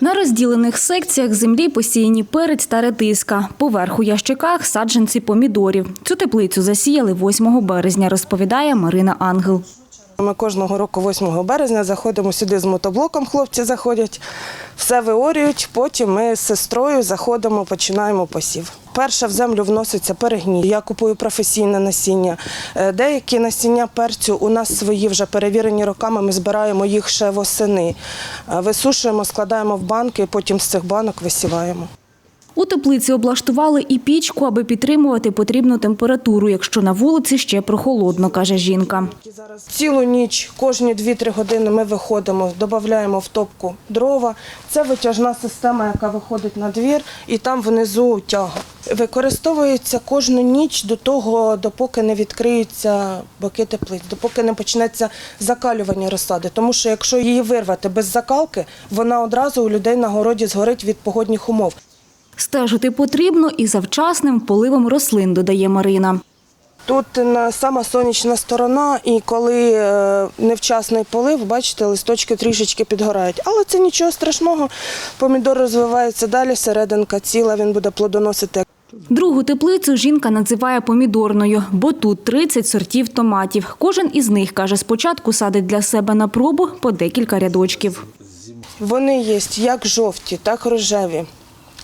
На розділених секціях землі посіяні перець та редиска. Поверху ящиках саджанці помідорів. Цю теплицю засіяли 8 березня, розповідає Марина Ангел. Ми кожного року, 8 березня, заходимо сюди з мотоблоком. Хлопці заходять, все виорюють. Потім ми з сестрою заходимо, починаємо посів. Перше в землю вноситься перегній. Я купую професійне насіння. Е, Деякі насіння перцю у нас свої вже перевірені роками. Ми збираємо їх ще восени. Е, Висушуємо, складаємо в банки, потім з цих банок висіваємо. У теплиці облаштували і пічку, аби підтримувати потрібну температуру, якщо на вулиці ще прохолодно, каже жінка. Цілу ніч, кожні 2-3 години ми виходимо, додаємо в топку дрова. Це витяжна система, яка виходить на двір, і там внизу тяга. Використовується кожну ніч до того, допоки не відкриються боки теплиць, допоки не почнеться закалювання розсади. Тому що якщо її вирвати без закалки, вона одразу у людей на городі згорить від погодних умов. Стежити потрібно і за вчасним поливом рослин, додає Марина. Тут сама сонячна сторона, і коли е, невчасний полив, бачите, листочки трішечки підгорають. Але це нічого страшного. Помідор розвивається далі, серединка ціла, він буде плодоносити. Другу теплицю жінка називає помідорною, бо тут 30 сортів томатів. Кожен із них, каже, спочатку садить для себе на пробу по декілька рядочків. Вони є як жовті, так і рожеві.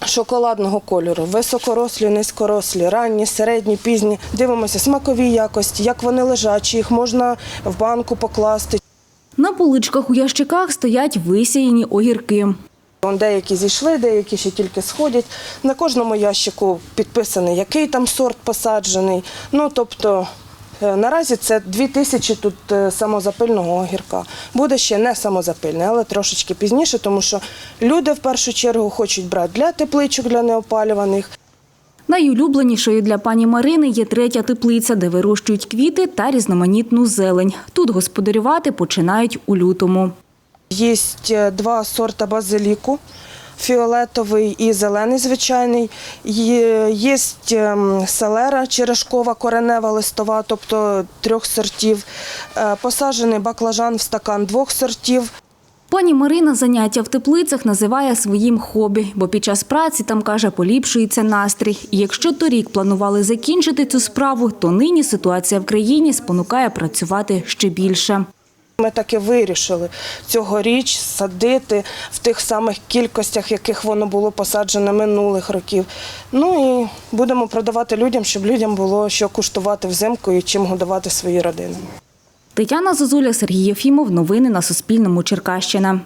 Шоколадного кольору, високорослі, низькорослі, ранні, середні, пізні. Дивимося смакові якості, як вони лежачі, їх можна в банку покласти. На поличках у ящиках стоять висіяні огірки. Вон Деякі зійшли, деякі ще тільки сходять. На кожному ящику підписаний, який там сорт посаджений. Ну, тобто, наразі це дві тисячі тут е, самозапильного огірка. Буде ще не самозапильний, але трошечки пізніше, тому що люди в першу чергу хочуть брати для тепличок, для неопалюваних. Найулюбленішою для пані Марини є третя теплиця, де вирощують квіти та різноманітну зелень. Тут господарювати починають у лютому. Є е, два сорта базиліку. Фіолетовий і зелений звичайний. Є, ем, селера черешкова, коренева, листова, тобто трьох сортів. Е, Посаджений баклажан в стакан двох сортів. Пані Марина заняття в теплицях називає своїм хобі, бо під час праці там каже, поліпшується настрій. І якщо торік планували закінчити цю справу, то нині ситуація в країні спонукає працювати ще більше. Ми таки вирішили цьогоріч садити в тих самих кількостях, яких воно було посаджено минулих років. Ну і будемо продавати людям, щоб людям було що куштувати взимку і чим годувати свої родини. Тетяна Зозуля, Сергій Єфімов. Новини на Суспільному. Черкащина.